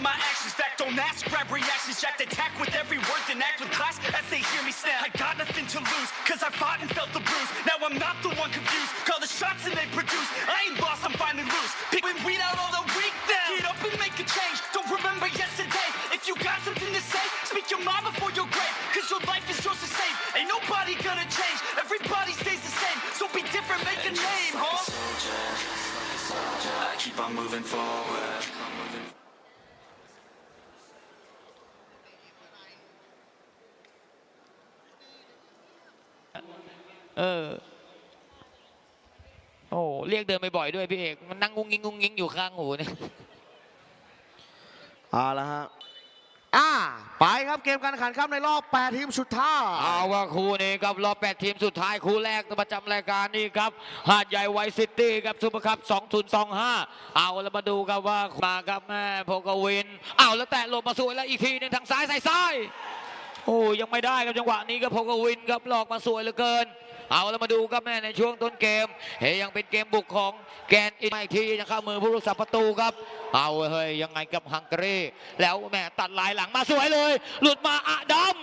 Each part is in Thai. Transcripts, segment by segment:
my actions back, don't ask, grab reactions, jacked attack with every word, then act with class as they hear me snap. I got nothing to lose, cause I fought and felt the bruise. Now I'm not the one confused, call the shots and they produce. I ain't lost, I'm finally loose. Pick and weed out all the weak now. Get up and make a change, don't remember yesterday. If you got something to say, speak your mind before your grave, cause your life is yours to save. Ain't nobody gonna change, everybody stays the same. So be different, make a name, huh? I keep on moving forward. เออ โอ้เรียกเดินบ่อยๆด้วยพี่เอก มันนั่งงุ้งงิ้งงุ้งงิ้งอยู่ข้างหูเนี่ยเอาละฮะอ่าไปครับเกมการแข่งขันครับในรอบ 8 ทีมสุดท้าย เอาว่าคู่นี้ครับรอบแปดทีมสุดท้ายคู่แรกประจำรายการนี้ครับหาดใหญ่ไวซิตี้กับซูเปอร์คัพ2025 เอาแล้วมาดูครับว่ามาครับแม่โพกวิน เอาแล้วแตะหลบมาสวยแล้วอีกทีหนึงทางซ้ายใส่ซ้ายโอ้ยังไม่ได้ครับจังหวะนี้ก็โพกวินครับหลอกมาสวยเหลือเกิน เอาแล้วมาดูครับแม่ในช่วงต้นเกมเฮยังเป็นเกมบุกของแกนอีกไม่ทีจะเข้ามือผู้รักษาประตูครับ เอาเฮ้ยยังไงกับฮังการีแล้วแม่ตัดลายหลังมาสวยเลย หลุดมาอะดัม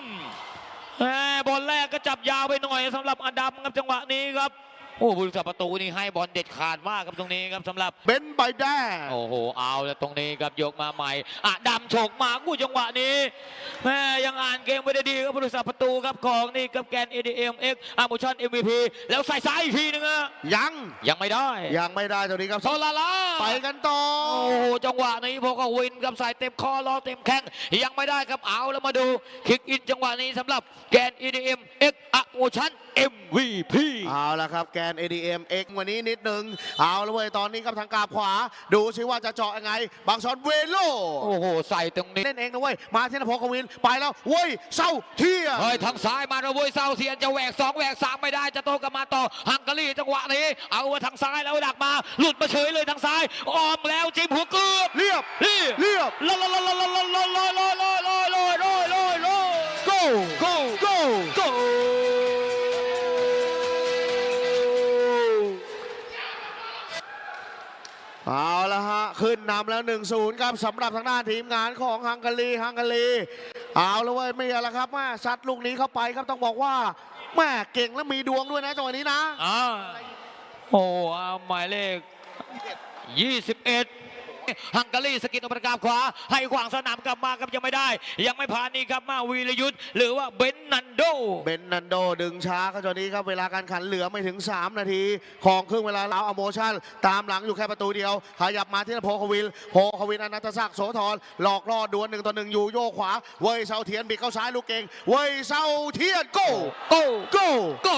แม่บอลแรกก็จับยาวไปหน่อยสำหรับอดัมครับจังหวะนี้ครับ โอ้ผู้รักษาประตูนี่ให้บอลเด็ดขาดมากครับตรงนี้ครับสำหรับเบนซ์ใบแดงโอ้โหเอาแล้วตรงนี้ครับยกมาใหม่อะดำฉกมากู้จังหวะนี้แม่ยังอ่านเกมไม่ได้ดีครับผู้รักษาประตูครับของนี่กับแกน ADM X อาร์มูชัน MVP แล้วใส่ซ้ายอีกทีนึงอะยังยังไม่ได้ยังไม่ได้ตัวนี้ครับโซลาลาไปกันต่อโอ้โหจังหวะนี้พวกก็วินกับใส่เต็มคอรอเต็มแข้งยังไม่ได้ครับเอาแล้วมาดูคิกอินจังหวะนี้สำหรับแกน EDM X อา ร์มูชัน MVP เอาละครับแกน ADM X วันนี้นิดนึง เอาละเว้ยตอนนี้ครับทางกาบขวา ดูซิว่าจะเจาะยังไง บางชอนเวโลโอ้โห ใส่ตรงนี้ เล่นเองนะเว้ย มาที่นภพกวิน ไปแล้ว เว้ยเศร้าเที่ยงเฮ้ยทางซ้ายมาระเว้ยเซาเทียนจะแหวกสองแหวกสามไม่ได้จะโตกลับมาต่อฮังการีจังหวะนี้เอาว่าทางซ้ายแล้วดักมา หลุดมาเฉยเลยทางซ้ายอ้อมแล้วจิ้มหัวเกือบเรียบนี่เรียบลอยลอยลอยลอยลอยลอยลอยลอยลอยลอยลอยลอยลอย go go go go ขึ้นนำแล้ว 1-0 ครับสำหรับทางด้านทีมงานของฮังการีฮังการีเอาแล้วเว้ยไม่อะไรครับแม่ซัดลูกนี้เข้าไปครับต้องบอกว่าแม่เก่งและมีดวงด้วยนะจังหวะนี้นะ อ่าโอ้เอาหมายเลข 21 ฮังการีสกินอุปกรณ์ขวา ให้ขวางสนามกลับมาครับยังไม่ได้ ยังไม่ผ่านนี่ครับมาวีรยุทธ์หรือว่าเบนนันโด เบนนันโดดึงช้าครับตอนนี้ครับเวลาการขันเหลือไม่ถึง 3 นาที ของครึ่งเวลาแล้วอโมชั่น ตามหลังอยู่แค่ประตูเดียวขยับมาที่โพควิลโพควิลอนันตศักดิ์โสธรหลอกล่อดวลหนึ่งต่อหนึ่งอยู่โยกขวา เวยเซาเทียนบิดเข้าซ้ายลูกเก่ง เวยเซาเทียนโก้โก้โก้โก้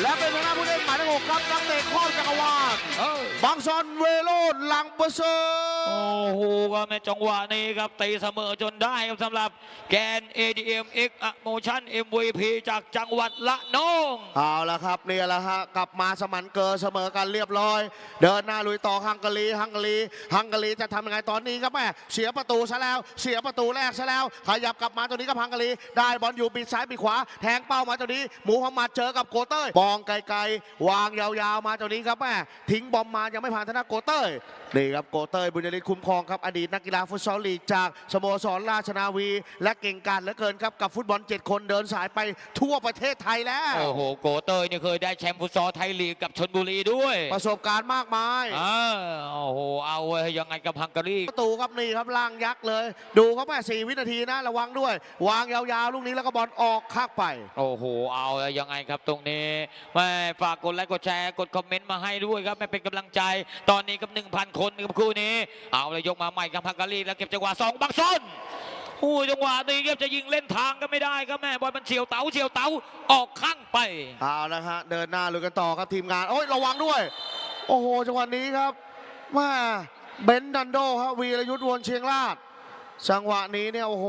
และเป็นทางด้านผู้เล่นหมายเลขหกครับนักเตะข้อจักรวาลเออบังซอนเวโรดลังเปอร์เซอร์โอ้โหครับในจังหวะนี้ครับตีเสมอจนได้ครับสำหรับแกน ADM X Motion MVP จากจังหวัดละนองเอาละครับนี่แหละฮะกลับมาสมันเกอเสมอกันเรียบร้อย เดินหน้าลุยต่อฮังการีฮังการีฮังการีจะทำยังไงตอนนี้ครับแม่เสียประตูซะแล้วเสียประตูแรกซะแล้ว ขยับกลับมาตัวนี้กับฮังการีได้บอลอยู่ปีกซ้ายปีกขวาแทงเป้ามาตัวนี้หมูฮัมหมัดเจอกับโกเต้ยบองไกลๆ วางยาวๆมาตัวนี้ครับแม่ทิ้งบอมมายังไม่ผ่านธนาโกเต้ยนี่ครับโกเต้ยบุญยริศคุ้มครองครับอดีตนักกีฬาฟุตซอลลีกจากสโมสรราชนาวี และเก่งกาจเหลือเกินครับกับฟุตบอลเจ็ดคนเดินสายไปทั่วประเทศไทยแล้ว โอ้โหโกเตยเนี่ยเคยได้แชมป์ฟุตซอลไทยลีกกับชนบุรีด้วยประสบการณ์มากมายอ่าโอ้โหเอาเว้ยยังไงกับฮังการีประตูครับนี่ครับล่างยักษ์เลย ดูครับแม่สี่วินาทีนะระวังด้วย วางยาวๆลูกนี้แล้วก็บอลออกข้างไป โอ้โหเอาแล้วยังไงครับตรงนี้แม่ฝากกดไลค์กดแชร์กดคอมเมนต์มาให้ด้วยครับแม่เป็นกำลังใจ ตอนนี้กับ 1,000 คนกับคู่นี้ เอาเลยยกมาใหม่กับฮังการีแล้วเก็บจังหวะสองบังซอนโอ้ยจังหวะนี้ครับจะยิงเล่นทางก็ไม่ได้ครับแม่บอลมันเฉียวเต๋าเฉียวเต๋าออกข้างไปเอาละฮะเดินหน้าลุยกันต่อครับทีมงานโอ้ยระวังด้วย โอ้โหจังหวะนี้ครับมาเบนดันโดครับวีรยุทธ์วนเชียงราด จังหวะนี้เนี่ยโอ้โห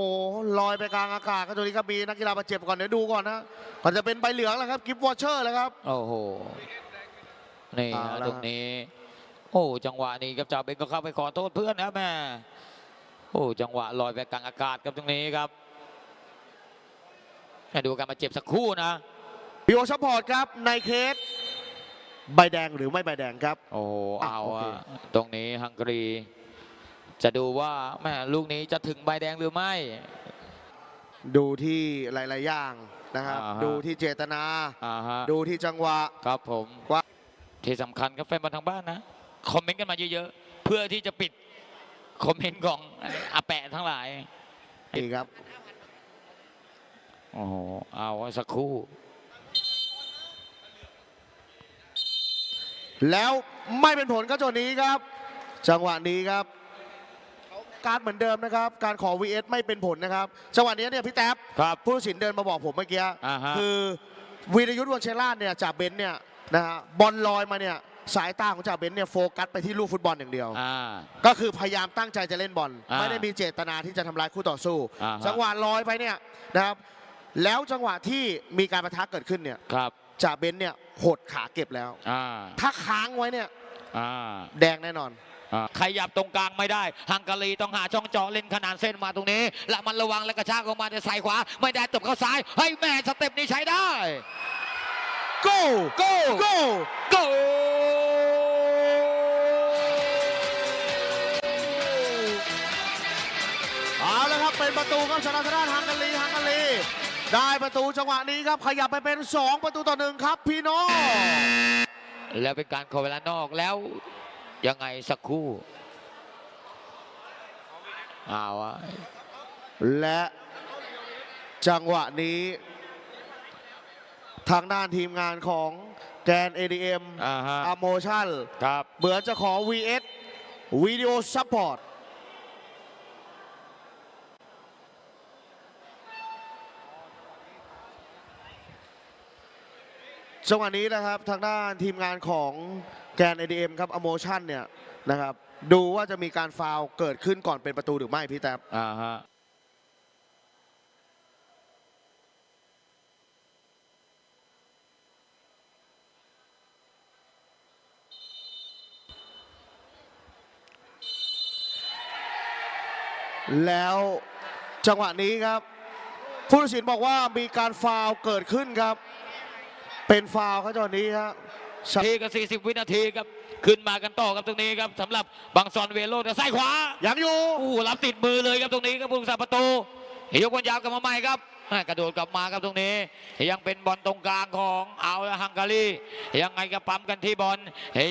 ลอยไปกลางอากาศครับตัวนี้ครับมีนักกีฬาบาดเจ็บก่อนเดี๋ยวดูก่อนนะก่อนจะเป็นใบเหลืองแล้วครับกิฟต์วอเชอร์แล้วครับ โอ้โหนี่เอานะละตรงนี้ โอ้จังหวะนี้ครับจ่าเบนก็เข้าไปขอโทษเพื่อนนะครับแม่โอ้จังหวะลอยไปกลางอากาศครับตรงนี้ครับให้ดูการมาเจ็บสักครู่นะพีโอซัพพอร์ตครับในเคสใบแดงหรือไม่ใบแดงครับ โอ้โหอะเอาโอเคอะตรงนี้ฮังการี จะดูว่าแม่ลูกนี้จะถึงใบแดงหรือไม่ ดูที่หลาย ๆ อย่างนะครับ อ่าฮะ ดูที่เจตนา อ่าฮะดูที่จังหวะ ครับผมว่า ที่สำคัญครับแฟนบอลทางบ้านนะคอมเมนต์กันมาเยอะๆเพื่อที่จะปิดคอมเมนต์ของอาแปะทั้งหลาย นี่ครับ โอ้โห เอาไว้สักครู่ แล้วไม่เป็นผลก็จนนี้ครับ จังหวะนี้ครับ การเหมือนเดิมนะครับ การขอ VS ไม่เป็นผลนะครับจังหวะนี้เนี่ยพี่แท็บครับผู้ตัดสินเดินมาบอกผมเมื่อกี้อ่าฮะ คือวีรยุทธ์วงเชลาดเนี่ยจากเบนซ์เนี่ยนะฮะบอลลอยมาเนี่ยสายตาของจากเบนซ์เนี่ยโฟกัสไปที่ลูกฟุตบอลอย่างเดียว อ่า ก็คือพยายามตั้งใจจะเล่นบอลอ่าไม่ได้มีเจตนาที่จะทำร้ายคู่ต่อสู้ อ่าฮะ จังหวะลอยไปเนี่ยนะครับ แล้วจังหวะที่มีการประทะเกิดขึ้นเนี่ยครับจากเบนซ์เนี่ยหดขาเก็บแล้ว อ่าถ้าค้างไว้เนี่ยอ่า แดงแน่นอนอ่า ขยับตรงกลางไม่ได้ ฮังการีต้องหาช่องเจาะเล่นขนาดเส้นมาตรงนี้และมันระวังและกระชากออกมาจะใส่ขวา ไม่ได้ตบเข้าซ้ายให้ยแม่สเต็ปนี้ใช้ได้ go go go go เอาแล้วครับเป็นประตูครับชนะทางด้านฮังการีฮังการีได้ประตูจังหวะนี้ครับ ขยับไปเป็น 2 ประตูต่อหนึ่งครับพี่น้องแล้วเป็นการขอเวลานอกแล้ว ยังไงสักครู่เอาวะและจังหวะนี้ ทางด้านทีมงานของแกน ADM อ่าฮะอโมชั่นครับเหมือนจะขอ VS วิดีโอซัพพอร์ตจังหวะนี้นะครับทางด้านทีมงานของ แกน ADM ครับอโมชั่นเนี่ยนะครับดูว่าจะมีการฟาวล์เกิดขึ้นก่อนเป็นประตูหรือไม่พี่แท็บอ่าฮะแล้วจังหวะนี้ครับผู้ตัดสินบอกว่ามีการฟาวล์เกิดขึ้นครับ เป็นฟาวล์ครับจังหวะนี้ครับ ทีกับ 40 วินาทีครับ ขึ้นมากันต่อครับตรงนี้ครับสำหรับบางซอนเวโรแต่ซ้ายขวา ยังอยู่ โอ้โหรับติดมือเลยครับตรงนี้ครับผู้รักษาประตูยกบอลยาวกลับมาใหม่ครับอ่า กระโดดกลับมาครับตรงนี้ ยังเป็นบอลตรงกลางของเอาละฮังการียังไงก็ปั๊มกันที่บอล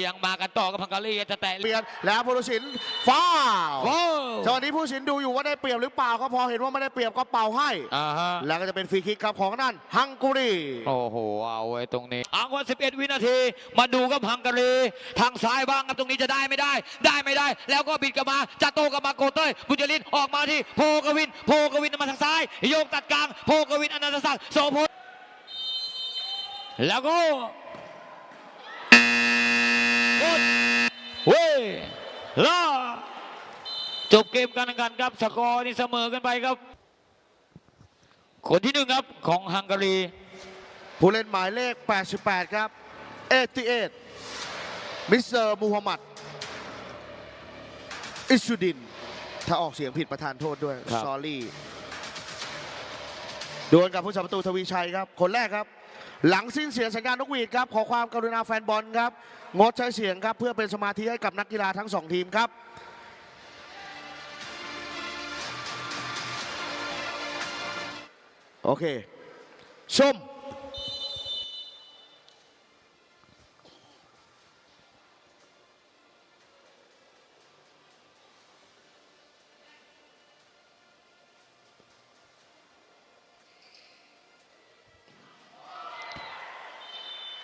ยังมากันต่อกับฮังการีจะแตะเปลี่ยนแล้วผู้ตัดสินฟาวล์โอ้จังหวะนี้ผู้ตัดสินดูอยู่ว่าได้เปรียบหรือเปล่าก็พอเห็นว่าไม่ได้เปรียบก็เป่าให้อ่าฮะแล้วก็จะเป็นฟรีคิกครับของนั่นฮังการีโอ้โหเอาไว้ตรงนี้อังวัน11 วินาที มาดูกับฮังการีทางซ้ายบ้างครับตรงนี้จะได้ไม่ได้ ได้ไม่ได้ แล้วก็บิดกลับมาจะโตกลับมาโกเต้ยบุญจรินออกมาที่โพกวินโพกวินมาทางซ้ายโยกตัดกลางโพกวินอนันตศักดิ์โสพลแล้วก็กดเว้ยล่าจบเกมการแข่งขันครับสกอร์นี่เสมอกันไปครับ คนที่หนึ่งครับของฮังการี ผู้เล่นหมายเลข 88 ครับ88มิสเตอร์มูฮัมหมัด อิสุดิน ถ้าออกเสียงผิดประธานโทษด้วย ครับ ซอรี่ ดวลกับผู้สัประตูทวีชัยครับ คนแรกครับ หลังสิ้นเสียงสัญญาณนกหวีดครับ ขอความกรุณาแฟนบอลครับ งดใช้เสียงครับ เพื่อเป็นสมาธิให้กับนักกีฬาทั้งสองทีมครับโอเคชม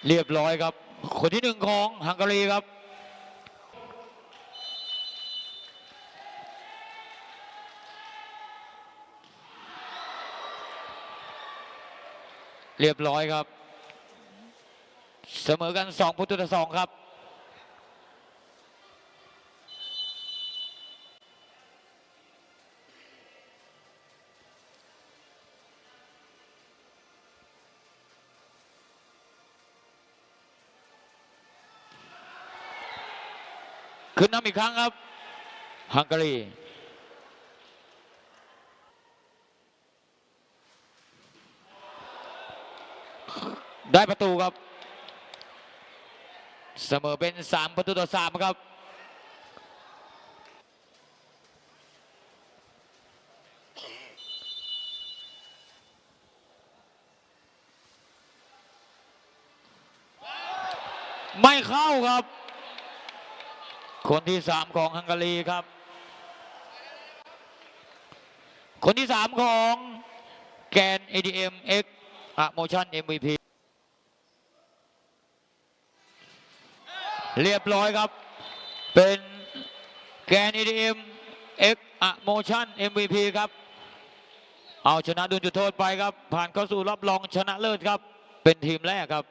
เรียบร้อยครับ คนที่หนึ่งของฮังการีครับ เรียบร้อยครับ เสมอกันสองประตูต่อสองครับ ขึ้นนำอีกครั้งครับ ฮังการีได้ประตูครับ เสมอเป็น 3 ประตูต่อ 3 ครับ ไม่เข้าครับ คนที่3ของฮังการีครับ คนที่3ของแกน ADM X a Motion MVP เรียบร้อยครับ เป็นแกน EDM X a Motion MVP ครับ เอาชนะดุลจุดโทษไปครับ ผ่านเข้าสู่รอบรองชนะเลิศครับ เป็นทีมแรกครับ